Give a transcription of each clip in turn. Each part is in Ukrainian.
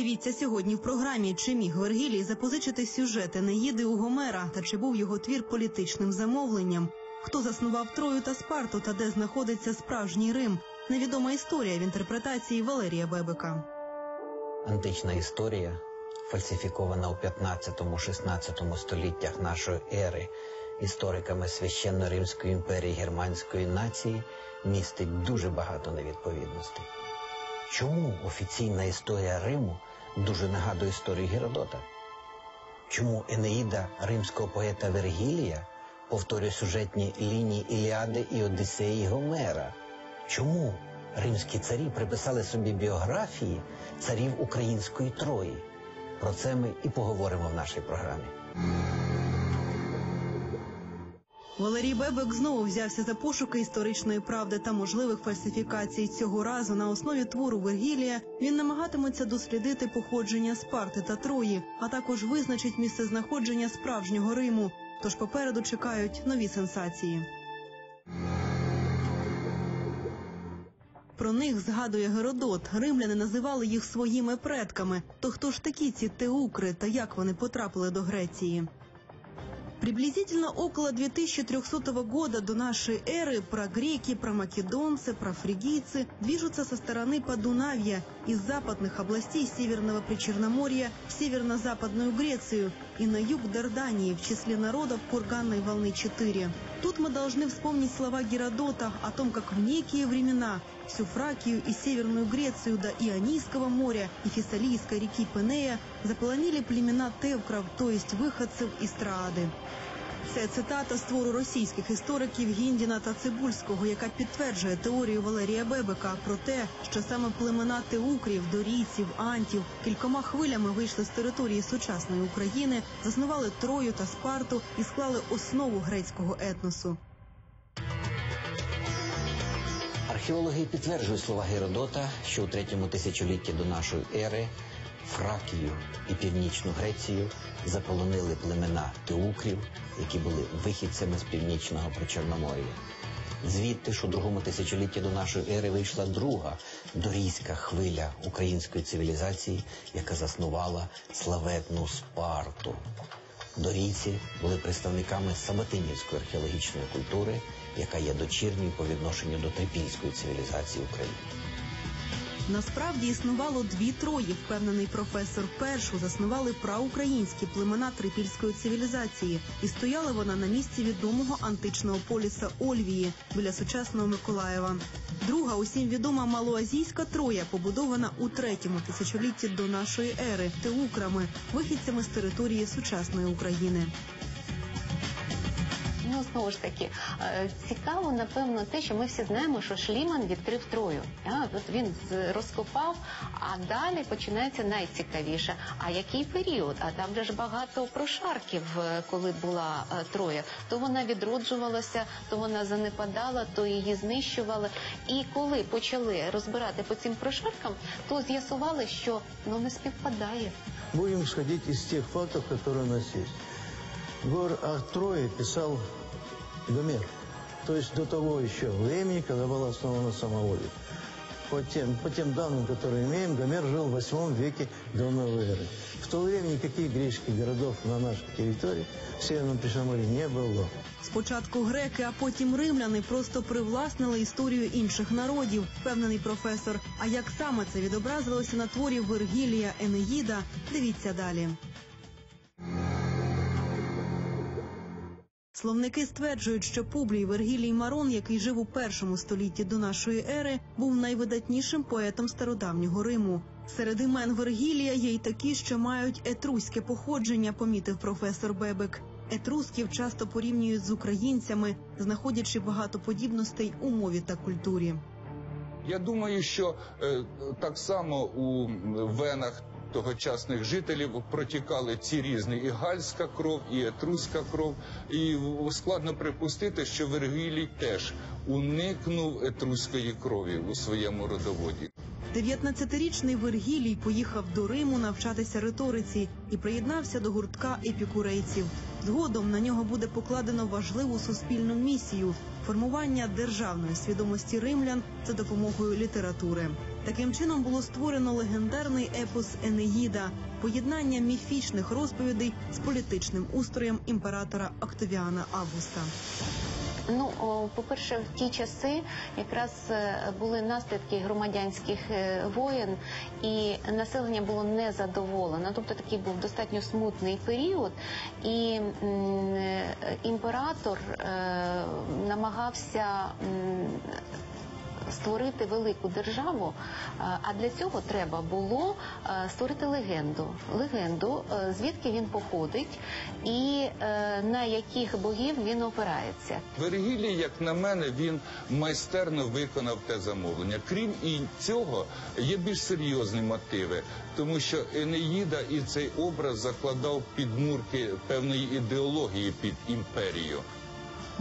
Дивіться сьогодні в програмі, чи міг Вергілій запозичити сюжет Енеїди у Гомера та чи був його твір політичним замовленням. Хто заснував Трою та Спарту та де знаходиться справжній Рим? Невідома історія в інтерпретації Валерія Бебека. Антична історія, фальсифікована у 15-16 століттях нашої ери істориками священно-римської імперії германської нації, містить дуже багато невідповідностей. Чому офіційна історія Риму дуже нагадує історію Геродота? Чому Енеїда римського поета Вергілія повторює сюжетні лінії Іліади і Одіссеї Гомера? Чому римські царі приписали собі біографії царів української Трої? Про це ми і поговоримо в нашій програмі. Валерій Бебек знову взявся за пошуки історичної правди та можливих фальсифікацій. Цього разу на основі твору Вергілія він намагатиметься дослідити походження Спарти та Трої, а також визначить місце знаходження справжнього Риму. Тож попереду чекають нові сенсації. Про них згадує Геродот. Римляни називали їх своїми предками. То хто ж такі ці теукри та як вони потрапили до Греції? Приблизительно около 2300 года до нашей эры про греки, про македонцы, про фригийцы движутся со стороны Подунавья из западных областей Северного Причерноморья в северно-западную Грецию и на юг Дардании в числе народов курганной волны 4. Тут мы должны вспомнить слова Геродота о том, как в некие времена всю Фракию и Северную Грецию до Ионийского моря и Фессалийской реки Пенея заполонили племена тевкров, то есть выходцев из Троады. Це цитата з твору російських істориків Гіндіна та Цибульського, яка підтверджує теорію Валерія Бебека про те, що саме племена теукрів, дорійців, антів кількома хвилями вийшли з території сучасної України, заснували Трою та Спарту і склали основу грецького етносу. Археологи підтверджують слова Геродота, що у третьому тисячолітті до нашої ери Фракію і північну Грецію заполонили племена теукрів, які були вихідцями з північного Причорномор'я. Звідти ж у другому тисячолітті до нашої ери вийшла друга дорійська хвиля української цивілізації, яка заснувала славетну Спарту. Дорійці були представниками Сабатинівської археологічної культури, яка є дочірньою по відношенню до трипільської цивілізації України. Насправді існувало дві трої, впевнений професор. Першу заснували праукраїнські племена трипільської цивілізації, і стояла вона на місці відомого античного поліса Ольвії біля сучасного Миколаєва. Друга усім відома малоазійська троя, побудована у третьому тисячолітті до нашої ери теукрами, вихідцями з території сучасної України. Ну, знову ж таки, е, цікаво, напевно, те, що ми всі знаємо, що Шліман відкрив Трою. От він розкопав, а далі починається найцікавіше. А який період? А там же ж багато прошарків, е, коли була е, Троя. То вона відроджувалася, то вона занепадала, то її знищували. І коли почали розбирати по цим прошаркам, то з'ясували, що ну не співпадає. Будем исходить из тех фактов, которые у нас есть. Гор о Трое писал Гомер, то есть до того еще времени, когда была основана самоволия. По тем, по тем данным, которые имеем, Гомер жил в 8 веке до новой эры. В то время никаких греческих городов на нашей территории, в Северном Причерноморье, не было. Спочатку греки, а потім римляни просто привласнили історію інших народів, впевнений професор. А як саме це відобразилося на творі Вергілія Енеїда? Дивіться далі. Словники стверджують, що Публій Вергілій Марон, який жив у першому столітті до нашої ери, був найвидатнішим поетом стародавнього Риму. Серед імен Вергілія є й такі, що мають етруське походження, помітив професор Бебек. Етрусків часто порівнюють з українцями, знаходячи багато подібностей у мові та культурі. Я думаю, що е, так само у венах тогочасних жителів протікали ці різні і гальська кров, і етруська кров. І складно припустити, що Вергілій теж уникнув етруської крові у своєму родоводі. 19-річний Вергілій поїхав до Риму навчатися риториці і приєднався до гуртка епікурейців. Згодом на нього буде покладено важливу суспільну місію формування державної свідомості римлян за допомогою літератури. Таким чином було створено легендарний епос Енеїда, поєднання міфічних розповідей з політичним устроєм імператора Октавіана Августа. Ну, по-перше, в ті часи якраз е, були наслідки громадянських е, воєн, і населення було незадоволено. Тобто такий був достатньо смутний період, і е, імператор намагався. Створити велику державу, е, а для цього треба було е, створити легенду. Легенду, е, звідки він походить, і на яких богів він опирається. Вергілій, як на мене, він майстерно виконав те замовлення. Крім і цього, є більш серйозні мотиви, тому що Енеїда і цей образ закладав підмурки певної ідеології під імперію.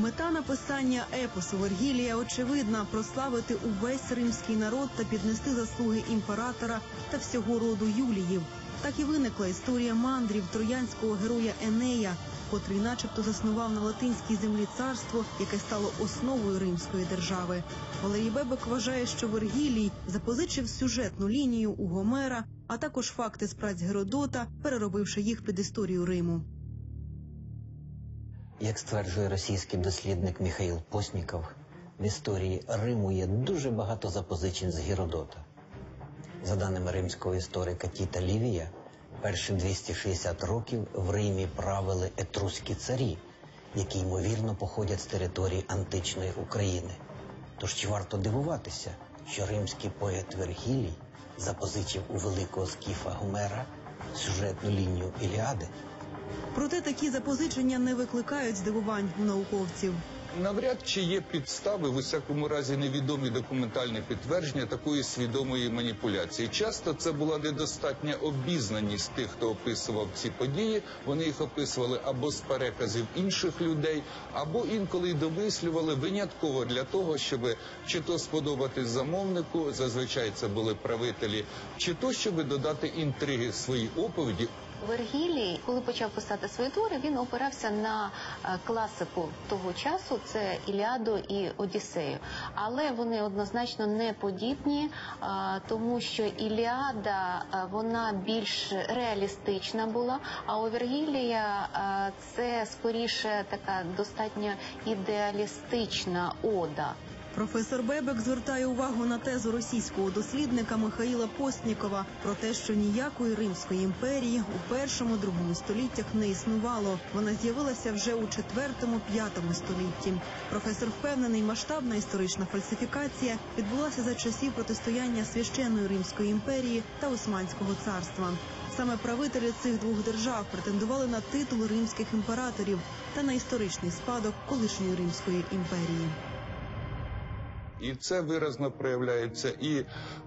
Мета написання епосу Вергілія очевидна прославити увесь римський народ та піднести заслуги імператора та всього роду Юліїв. Так і виникла історія мандрів троянського героя Енея, котрий, начебто, заснував на латинській землі царство, яке стало основою римської держави. Валерій Бебек вважає, що Вергілій запозичив сюжетну лінію у Гомера, а також факти з праць Геродота, переробивши їх під історію Риму. Як стверджує російський дослідник Михаїл Посніков, в історії Риму є дуже багато запозичень з Геродота. За даними римського історика Тіта Лівія, перші 260 років в Римі правили етруські царі, які ймовірно походять з території античної України. Тож чи варто дивуватися, що римський поет Вергілій запозичив у великого скіфа Гомера сюжетну лінію Іліади? Проте такі запозичення не викликають здивувань у науковців. Навряд чи є підстави, в усякому разі невідомі документальні підтвердження такої свідомої маніпуляції. Часто це була недостатня обізнаність тих, хто описував ці події. Вони їх описували або з переказів інших людей, або інколи й домислювали винятково для того, щоб чи то сподобати замовнику, зазвичай це були правителі, чи то щоб додати інтриги своїй оповіді. Вергілій, коли почав писати свої твори, він опирався на е, класику того часу, це Іліаду і Одіссею. Але вони однозначно не подібні, тому що Іліада вона більш реалістична була, а у Вергілія це скоріше така достатньо ідеалістична ода. Професор Бебек звертає увагу на тезу російського дослідника Михаїла Постнікова про те, що ніякої Римської імперії у першому другому століттях не існувало. Вона з'явилася вже у четвертому-п'ятому столітті. Професор впевнений, масштабна історична фальсифікація відбулася за часів протистояння священної Римської імперії та Османського царства. Саме правителі цих двох держав претендували на титул римських імператорів та на історичний спадок колишньої Римської імперії. І це виразно проявляється і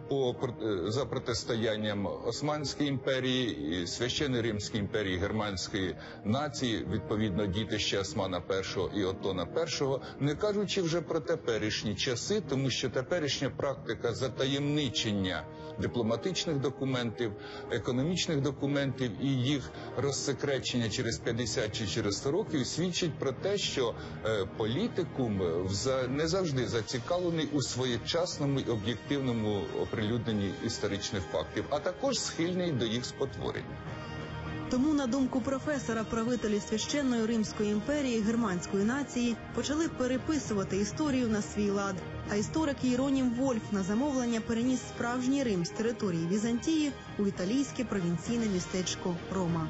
по е, за протистоянням Османської імперії, і священної Римської імперії, германської нації, відповідно дітища Османа І і Отона І, не кажучи вже про теперішні часи, тому що теперішня практика затаємничення дипломатичних документів, економічних документів і їх розсекречення через 50 чи через 100 років свідчить про те, що е, політикум не завжди зацікавлений у своєчасному і об'єктивному оприлюдненні історичних фактів, а також схильний до їх спотворення. Тому, на думку професора, правителі священної Римської імперії германської нації почали переписувати історію на свій лад. А історик Єронім Вольф на замовлення переніс справжній Рим з території Візантії у італійське провінційне містечко Рома.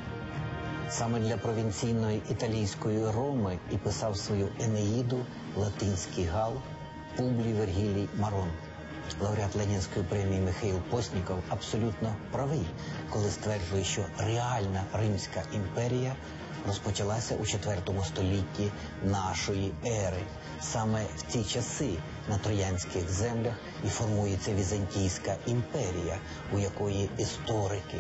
Саме для провінційної італійської Роми і писав свою Енеїду латинський гал Публій Вергілій Марон. Лауреат Ленінської премії Михаїл Посніков абсолютно правий, коли стверджує, що реальна Римська імперія розпочалася у IV столітті нашої ери. Саме в ці часи на троянських землях і формується Візантійська імперія, у якої історики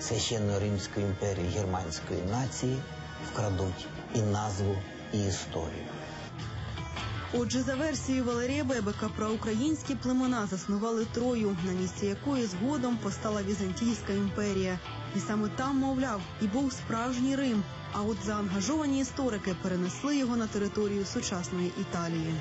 священної Римської імперії германської нації вкрадуть і назву, і історію. Отже, за версією Валерія Бебека, проукраїнські племена заснували Трою, на місці якої згодом постала Візантійська імперія. І саме там, мовляв, і був справжній Рим. А от заангажовані історики перенесли його на територію сучасної Італії.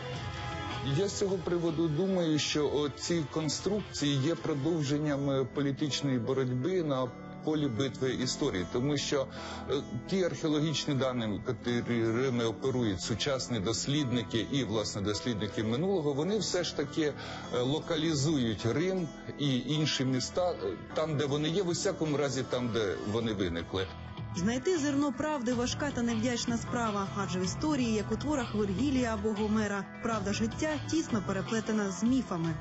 Я з цього приводу думаю, що ці конструкції є продовженням е, політичної боротьби на полі битви історії, тому що е, ті археологічні дані, якими оперують сучасні дослідники і власне дослідники минулого, вони все ж таки е, локалізують Рим і інші міста е, там, де вони є, в усякому разі, там, де вони виникли. Знайти зерно правди важка та невдячна справа, адже в історії, як у творах Вергілія або Гомера, правда життя тісно переплетена з міфами.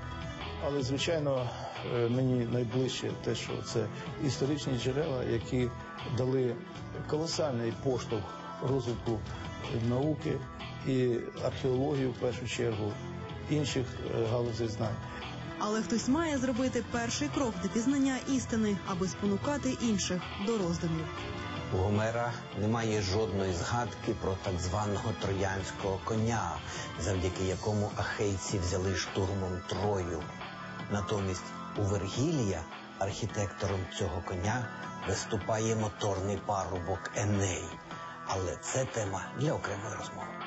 Але, звичайно, е, мені найближче те, що це історичні джерела, які дали колосальний поштовх розвитку науки і археології в першу чергу, інших е, галузей знань. Але хтось має зробити перший крок до пізнання істини, аби спонукати інших до роздумів. У Гомера немає жодної згадки про так званого троянського коня, завдяки якому ахейці взяли штурмом Трою. Натомість у Вергілія архітектором цього коня виступає моторний парубок Еней. Але це тема для окремої розмови.